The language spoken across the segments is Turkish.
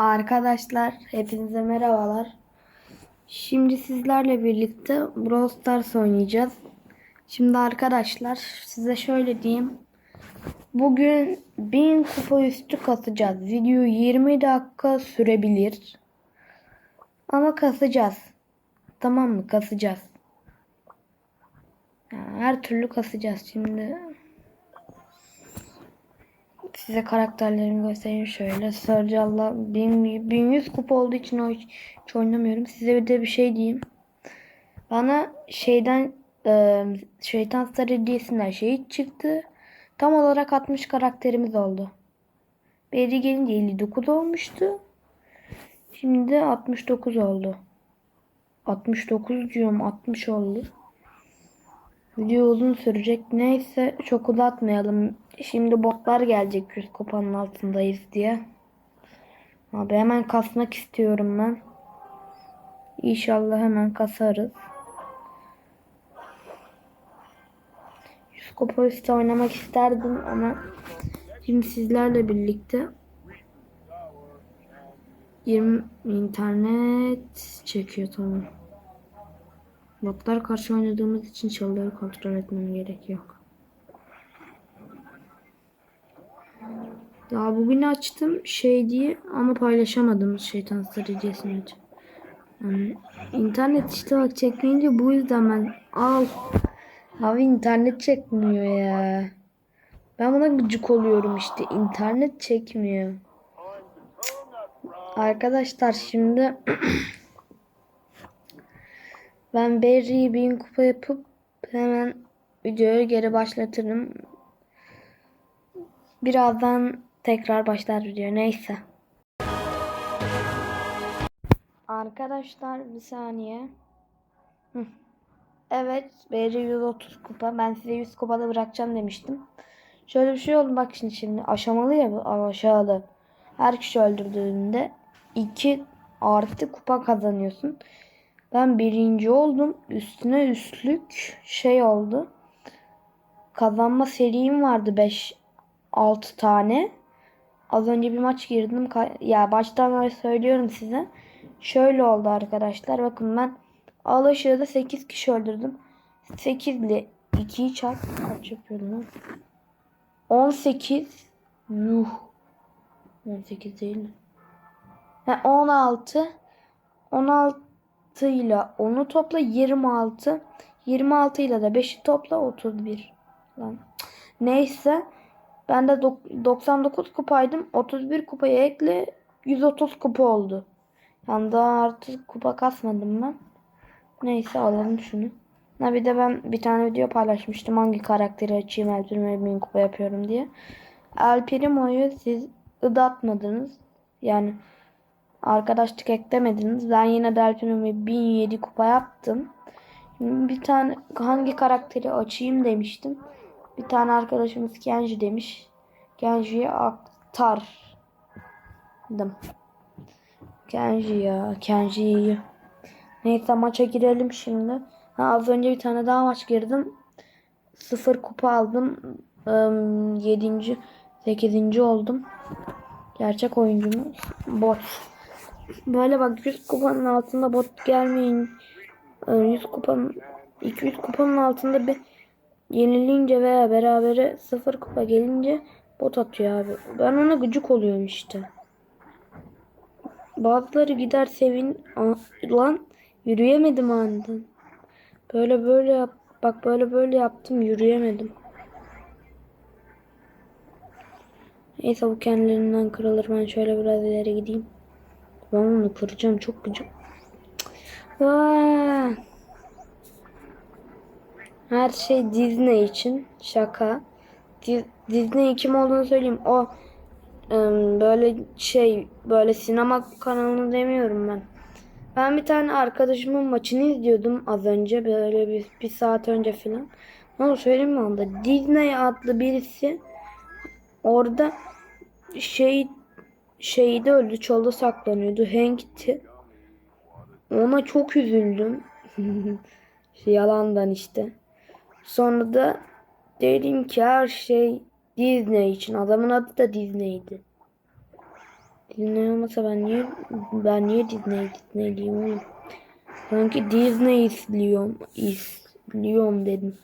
Arkadaşlar hepinize merhabalar. Şimdi sizlerle birlikte Brawl Stars oynayacağız. Şimdi arkadaşlar size şöyle diyeyim. Bugün 1000 kupa üstü kasacağız. Video 20 dakika sürebilir. Ama kasacağız. Tamam mı? Kasacağız. Yani her türlü kasacağız. Şimdi Size karakterlerimi göstereyim şöyle. Sarıcal'la 1100 kupa olduğu için o hiç, hiç oynamıyorum. Size bir de bir şey diyeyim. Bana şeyden e, şeytan sarı hediyesinden şey çıktı. Tam olarak 60 karakterimiz oldu. Beri gelince 59 olmuştu. Şimdi 69 oldu. 69 diyorum 60 oldu. Video uzun sürecek. Neyse çok uzatmayalım. Şimdi botlar gelecek 100 kupanın altındayız diye. Abi hemen kasmak istiyorum ben. İnşallah hemen kasarız. 100 kupa üstü oynamak isterdim ama şimdi sizlerle birlikte 20 internet çekiyor tamam. Botlar karşı oynadığımız için çalıları kontrol etmem gerek yok. Daha bugün açtım şey diye ama paylaşamadım şeytan stratejisini. Yani internet işte bak çekmeyince bu yüzden ben al. Abi internet çekmiyor ya. Ben buna gıcık oluyorum işte. internet çekmiyor. Arkadaşlar şimdi Ben Berry'i bin kupa yapıp hemen videoyu geri başlatırım. Birazdan tekrar başlar video. Neyse. Arkadaşlar bir saniye. Hı. Evet Berry 130 kupa. Ben size 100 kupada bırakacağım demiştim. Şöyle bir şey oldu bak şimdi şimdi. Aşamalı ya bu aşağıda. Her kişi öldürdüğünde 2 artı kupa kazanıyorsun. Ben birinci oldum. Üstüne üstlük şey oldu. Kazanma serim vardı 5 6 tane. Az önce bir maç girdim. Ya baştan söylüyorum size. Şöyle oldu arkadaşlar. Bakın ben Alaşığı'da 8 kişi öldürdüm. 8 ile 2'yi çarp. Kaç yapıyorum lan? 18. Yuh. 18 değil. Ha, 16. 16 ile 10'u topla 26. 26 ile de 5'i topla 31. Lan. Neyse. Ben de 99 kupaydım. 31 kupaya ekle 130 kupa oldu. Yani daha artık kupa kasmadım ben. Neyse alalım şunu. Ha bir de ben bir tane video paylaşmıştım. Hangi karakteri açayım El Primo'ya 1000 kupa yapıyorum diye. El Primo'yu siz ıdatmadınız. Yani arkadaşlık eklemediniz. Ben yine Delfinum'u 1007 kupa yaptım. Bir tane hangi karakteri açayım demiştim. Bir tane arkadaşımız Kenji demiş. Kenji'ye aktardım. Kenji ya. Kenji'yi. Neyse maça girelim şimdi. Ha, az önce bir tane daha maç girdim. Sıfır kupa aldım. 7. 8. oldum. Gerçek oyuncumuz bot. Böyle bak 100 kupanın altında bot gelmeyin. 100 kupanın 200 kupanın altında bir yenileyince veya berabere 0 kupa gelince bot atıyor abi. Ben ona gıcık oluyorum işte. Bazıları gider sevin lan yürüyemedim aniden. Böyle böyle yap bak böyle böyle yaptım yürüyemedim. Neyse bu kendilerinden kırılır. Ben şöyle biraz ileri gideyim. Ben onu kıracağım. Çok gıcık. Vaa. Her şey Disney için. Şaka. Disney kim olduğunu söyleyeyim. O böyle şey böyle sinema kanalını demiyorum ben. Ben bir tane arkadaşımın maçını izliyordum az önce böyle bir, bir saat önce falan. Onu söyleyeyim mi onda? Disney adlı birisi orada şey şeyde öldü çölde saklanıyordu Hank'ti. Ona çok üzüldüm. Yalandan işte. Sonra da dedim ki her şey Disney için. Adamın adı da Disney'di. Disney olmasa ben niye ben niye Disney Disney'liyim oğlum? Sanki Disney izliyorum. izliyorum dedim.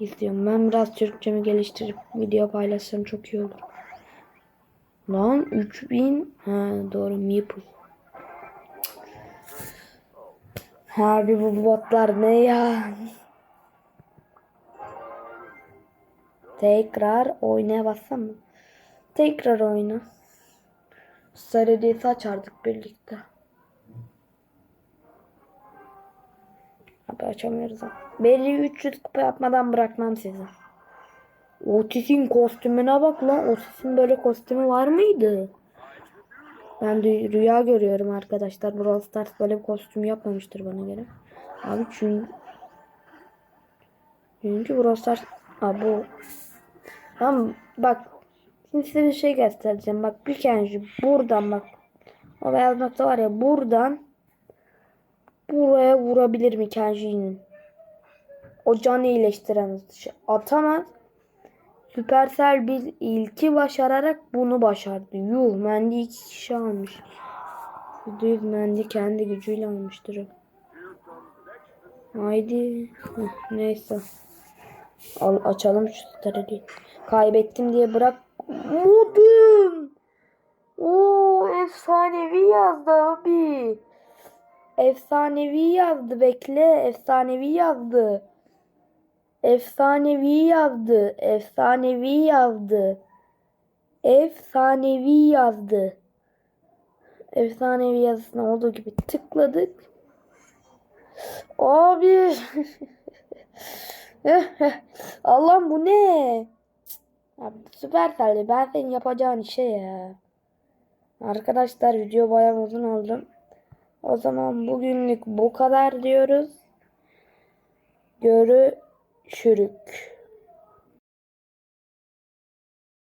İzliyorum. Ben biraz Türkçemi geliştirip video paylaşsam çok iyi olur. Lan 3000 ha doğru Meeple. Abi bu botlar ne ya? Tekrar oynaya bassam mı? Tekrar oyna. Sarı açardık birlikte. Abi açamıyoruz. Belli 300 kupa yapmadan bırakmam sizi. Otis'in kostümüne bak lan. Otis'in böyle kostümü var mıydı? Ben de rüya görüyorum arkadaşlar. Brawl Stars böyle bir kostüm yapmamıştır bana göre. Abi çünkü çünkü Brawl Stars ha bu Tamam bak şimdi size bir şey göstereceğim. Bak bir kere buradan bak. O beyaz nokta var ya buradan buraya vurabilir mi Kenji'nin? O canı iyileştiren atışı atamaz. Süpersel bir ilki başararak bunu başardı. Yuh Mendi iki kişi almış. %100 Mendi kendi gücüyle almıştır. Haydi. Neyse. Al, açalım şu starı. Kaybettim diye bırak. Modum. Oo efsanevi yazdı abi. Efsanevi yazdı bekle. Efsanevi yazdı. Efsanevi yazdı. Efsanevi yazdı. Efsanevi yazdı. Efsanevi yazısına olduğu gibi tıkladık. Abi. Allah'ım bu ne? Abi süper Ben senin yapacağın işe ya. Arkadaşlar video bayağı uzun oldu. O zaman bugünlük bu kadar diyoruz. Görüşürük.